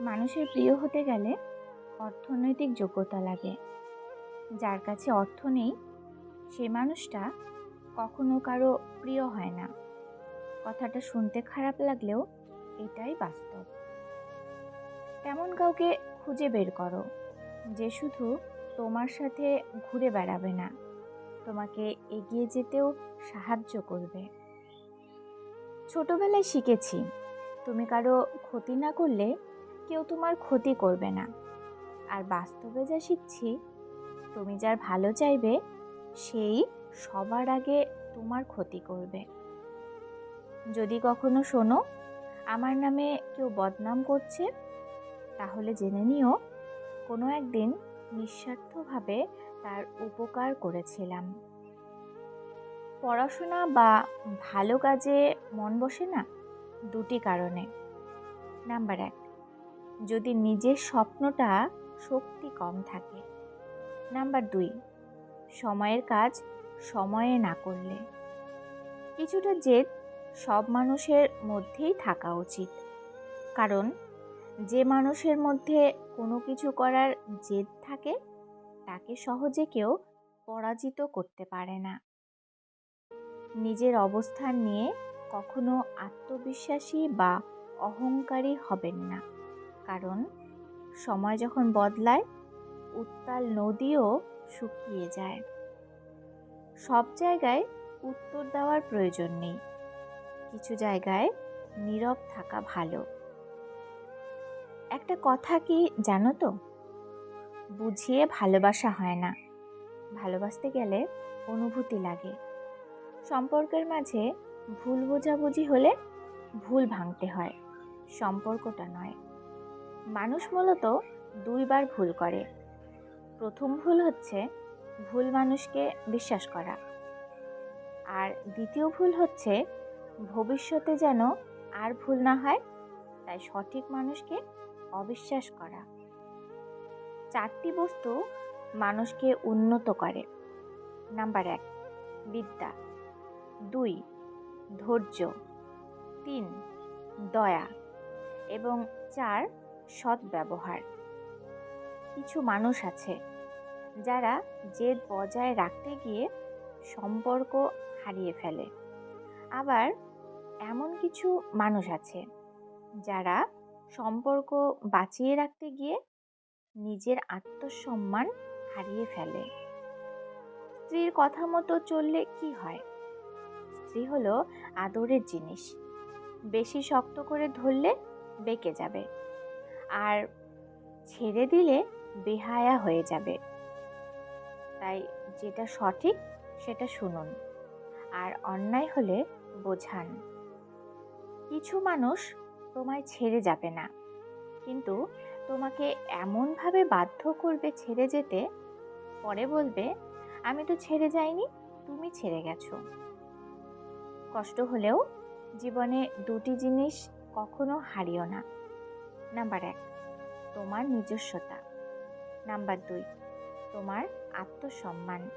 মানুষের প্রিয় হতে গেলে অর্থনৈতিক যোগ্যতা লাগে। যার কাছে অর্থ নেই, সে মানুষটা কখনো কারও প্রিয় হয় না। কথাটা শুনতে খারাপ লাগলেও এটাই বাস্তব। তেমন কাউকে খুঁজে বের করো, যে শুধু তোমার সাথে ঘুরে বেড়াবে না, তোমাকে এগিয়ে যেতেও সাহায্য করবে। ছোটবেলায় শিখেছি, তুমি কারও ক্ষতি না করলে কেউ তোমার ক্ষতি করবে না। আর বাস্তবে যা শিখছি, তুমি যার ভালো চাইবে, সেই সবার আগে তোমার ক্ষতি করবে। যদি কখনো শোনো, আমার নামে কেউ বদনাম করছে, তাহলে জেনে নিও, কোনো একদিন নিঃস্বার্থভাবে তার উপকার করেছিলাম। পড়াশোনা বা ভালো কাজে মন বসে না, দুটি কারণে। নাম্বার এক যদি নিজের স্বপ্নটা শক্তি কম থাকে। নাম্বার দুই, সময়ের কাজ সময়ে না করলে। কিছুটা জেদ সব মানুষের মধ্যেই থাকা উচিত। কারণ, যে মানুষের মধ্যে কোনো কিছু করার জেদ থাকে, তাকে সহজে কেউ পরাজিত করতে পারে না। নিজের অবস্থান নিয়ে কখনো আত্মবিশ্বাসী বা অহংকারী হবেন না। কারণ সময় যখন বদলায়, উত্তাল নদীও শুকিয়ে যায়। সব জায়গায় উত্তর দেওয়ার প্রয়োজন নেই। কিছু জায়গায় নীরব থাকা ভালো। একটা কথা কি জানো তো? বুঝিয়ে ভালোবাসা হয় না। ভালোবাসতে গেলে অনুভূতি লাগে। সম্পর্কের মাঝে ভুল বোঝাবুঝি হলে ভুল ভাঙতে হয়। সম্পর্কটা নয়। মানুষ মূলত দুইবার ভুল করে। প্রথম ভুল হচ্ছে ভুল মানুষকে বিশ্বাস করা। আর দ্বিতীয় ভুল হচ্ছে ভবিষ্যতে যেন আর ভুল না হয়, তাই সঠিক মানুষকে অবিশ্বাস করা। চারটি বস্তু মানুষকে উন্নত করে। নাম্বার এক, বিদ্যা। দুই, ধৈর্য। তিন, দয়া। এবং চার সৎ ব্যবহার। কিছু মানুষ আছে যারা জেদ বজায় রাখতে গিয়ে সম্পর্ক হারিয়ে ফেলে। আবার এমন কিছু মানুষ আছে যারা সম্পর্ক বাঁচিয়ে রাখতে গিয়ে নিজের আত্মসম্মান হারিয়ে ফেলে। স্ত্রীর কথা মতো চললে কি হয়? স্ত্রী হলো আদরের জিনিস। বেশি শক্ত করে ধরলে বেঁকে যাবে। আর ছেড়ে দিলে বেহায়া হয়ে যাবে। তাই যেটা সঠিক সেটা শুনুন আর অন্যায় হলে বোঝান। কিছু মানুষ তোমায় ছেড়ে যাবে না, কিন্তু তোমাকে এমনভাবে বাধ্য করবে ছেড়ে যেতে, পরে বলবে, আমি তো ছেড়ে যাইনি, তুমি ছেড়ে গেছো। কষ্ট হলেও জীবনে দুটি জিনিস কখনো হারিও না। নাম্বার এক, তোমার নিজস্বতা। নাম্বার দুই, তোমার আত্মসম্মান।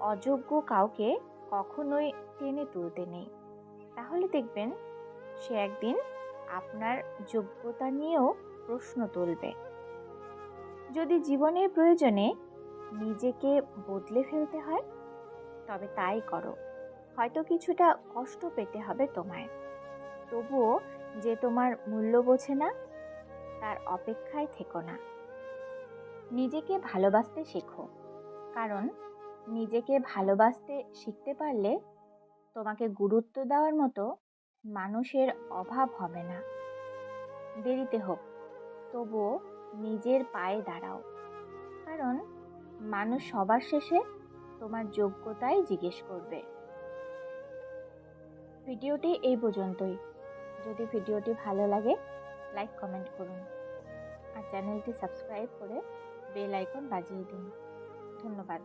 অযোগ্য কাউকে কখনোই টেনে তুলতে নেই। তাহলে দেখবেন, সে একদিন আপনার যোগ্যতা নিয়েও প্রশ্ন তুলবে। যদি জীবনের প্রয়োজনে নিজেকে বদলে ফেলতে হয়, তবে তাই করো। হয়তো কিছুটা কষ্ট পেতে হবে তোমায়। তবুও যে তোমার মূল্য বোঝে না, তার অপেক্ষায় থেকো না। নিজেকে ভালোবাসতে শেখো, কারণ নিজেকে ভালোবাসতে শিখতে পারলে তোমাকে গুরুত্ব দেওয়ার মতো মানুষের অভাব হবে না। দেরিতে হোক, তবুও নিজের পায়ে দাঁড়াও, কারণ মানুষ সবার শেষে তোমার যোগ্যতাই জিজ্ঞেস করবে। ভিডিওটি এই পর্যন্তই। যদি ভিডিওটি ভালো লাগে লাইক কমেন্ট করুন। আর চ্যানেলটি সাবস্ক্রাইব করে বেল আইকন বাজিয়ে দিন। ধন্যবাদ।